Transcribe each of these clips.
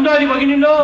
बंधू आणि भगिनींनो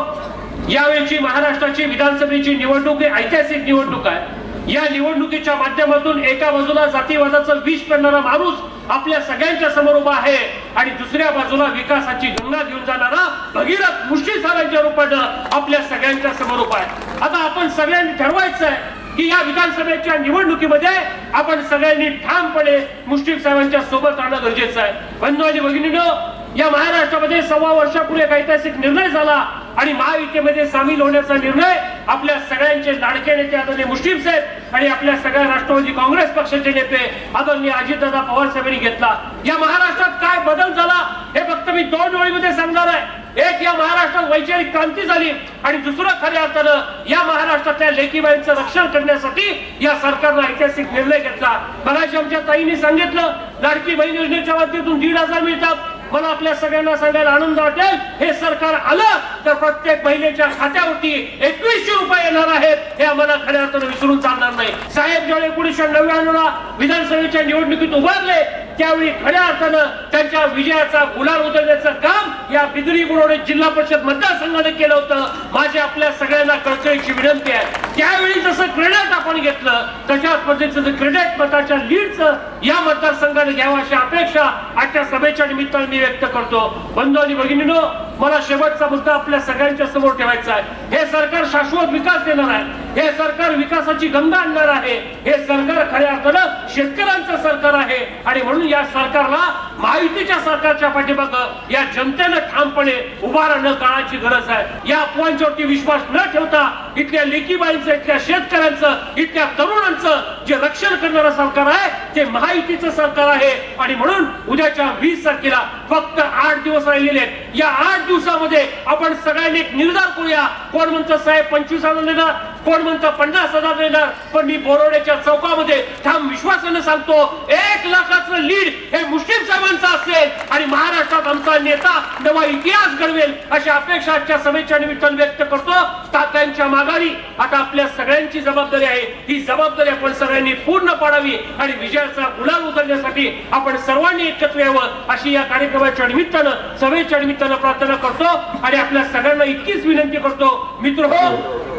यावेळची महाराष्ट्राची विधानसभेची निवडणूक ही ऐतिहासिक निवडणूक आहे. या निवडणुकीच्या माध्यमातून एका बाजूला जातीवादाचं विष करणारा माणूस आपल्या सगळ्यांच्या समोर उभा आहे आणि दुसऱ्या बाजूला विकासाची गंगा घेऊन जाणारा भगीरथ मुष्टी साहेबांच्या रूपानं आपल्या सगळ्यांच्या समोर उभा आहे. आता आपण सगळ्यांनी ठरवायचं आहे की या विधानसभेच्या निवडणुकीमध्ये आपण सगळ्यांनी ठामपणे मुश्रीफ साहेबांच्या सोबत राहणं गरजेचं आहे. बंधू आणि भगिनीनं या महाराष्ट्रामध्ये सव्वा वर्षापूर्वी एक ऐतिहासिक निर्णय झाला आणि महायुतीमध्ये सामील होण्याचा निर्णय आपल्या सगळ्यांचे लाडके नेते आदरणीय मुस्लिम साहेब आणि आपल्या सगळ्या राष्ट्रवादी काँग्रेस पक्षाचे नेते आदरणीय अजितदादा पवार साहेबांनी घेतला. या महाराष्ट्रात काय बदल झाला हे फक्त मी दोन ओळीमध्ये सांगणार आहे. एक या महाराष्ट्रात वैचारिक क्रांती झाली आणि दुसरं खऱ्या अर्थानं या महाराष्ट्रातल्या लेकीबाईंचं रक्षण करण्यासाठी या सरकारनं ऐतिहासिक निर्णय घेतला. मगाशी आमच्या ताईंनी सांगितलं लाडकी बहीण योजनेच्या माध्यमातून दीड हजार मिळतात. मला आपल्या सगळ्यांना सांगायला आनंद वाटेल हे सरकार आलं तर प्रत्येक महिलेच्या खात्यावरती एकवीसशे रुपये येणार आहेत. हे आम्हाला खऱ्या अर्थानं विसरून चालणार नाही. साहेब ज्यावेळी एकोणीसशे नव्याण्णवला विधानसभेच्या निवडणुकीत उभारले त्यावेळी खऱ्या अर्थानं त्यांच्या विजयाचा गुलाल उतरण्याचं काम या बिदुरी बुडवणे जिल्हा परिषद मतदारसंघाने केलं होतं. माझी आपल्या सगळ्यांना कळकळीची विनंती आहे. त्यावेळी जसं क्रेडिट आपण घेतलं तशाच पद्धतीचं क्रेडिट मताच्या लीडचं या मतदारसंघाने घ्यावं अशी अपेक्षा आजच्या सभेच्या निमित्ताने मी व्यक्त करतो. बंधू आणि भगिनीनो मला शेवटचा मुद्दा आपल्या सगळ्यांच्या समोर ठेवायचा आहे. हे सरकार शाश्वत विकास देणार आहे. हे सरकार विकासाची गंगा आणणार आहे. हे सरकार खऱ्या अर्थानं शेतकऱ्यांचं सरकार आहे. आणि म्हणून या सरकारला महायुतीच्या सरकारच्या पाठीमागं या जनतेनं ठामपणे उभा राहणं काळाची गरज आहे. या अफवांच्यावरती विश्वास न ठेवता इथल्या लेकीबाईंचं इथल्या शेतकऱ्यांचं इथल्या तरुणांचं जे रक्षण करणारं सरकार आहे ते महायुतीचं सरकार आहे. आणि म्हणून उद्याच्या वीस तारखेला फक्त आठ दिवस राहिलेले आहेत. या आठ दिवसामध्ये आपण सगळ्यांनी एक निर्धार करूया. कोण म्हणतो साहेब पंचवीस हजार देणार कोण म्हणतं पन्नास हजार देणार? पण मी बोरोड्याच्या चौकामध्ये ठाम विश्वासानं सांगतो एक लाखाचं लीड हे मुस्लिम साहेबांचं असेल आणि महाराष्ट्रात आमचा नेता नवा इतिहास घडवेल अशी अपेक्षा आजच्या सभेच्या निमित्तानं व्यक्त करतो. तात्यांच्या माघारी आता आपल्या सगळ्यांची जबाबदारी आहे. ही जबाबदारी आपण सगळ्यांनी पूर्ण पाडावी आणि विजयाचा गुलाल उतरण्यासाठी आपण सर्वांनी एकत्र यावं अशी या कार्यक्रमाच्या निमित्तानं सभेच्या निमित्तानं प्रार्थना करतो आणि आपल्या सगळ्यांना इतकीच विनंती करतो. मित्र हो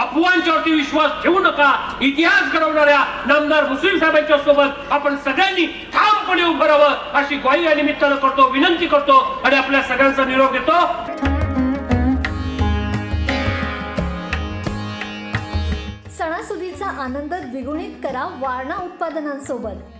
अफवांच्यावरती विश्वास ठेवू नका. इतिहास घडवणाऱ्या नामदार मुस्लिम साहेबांच्या सोबत आपण सगळ्यांनी ठामपणे उभं राहावं अशी ग्वाही या निमित्तानं करतो विनंती करतो आणि आपल्या सगळ्यांचा निरोप घेतो. सणासुदीचा आनंद द्विगुणित करा वारणा उत्पादनांसोबत.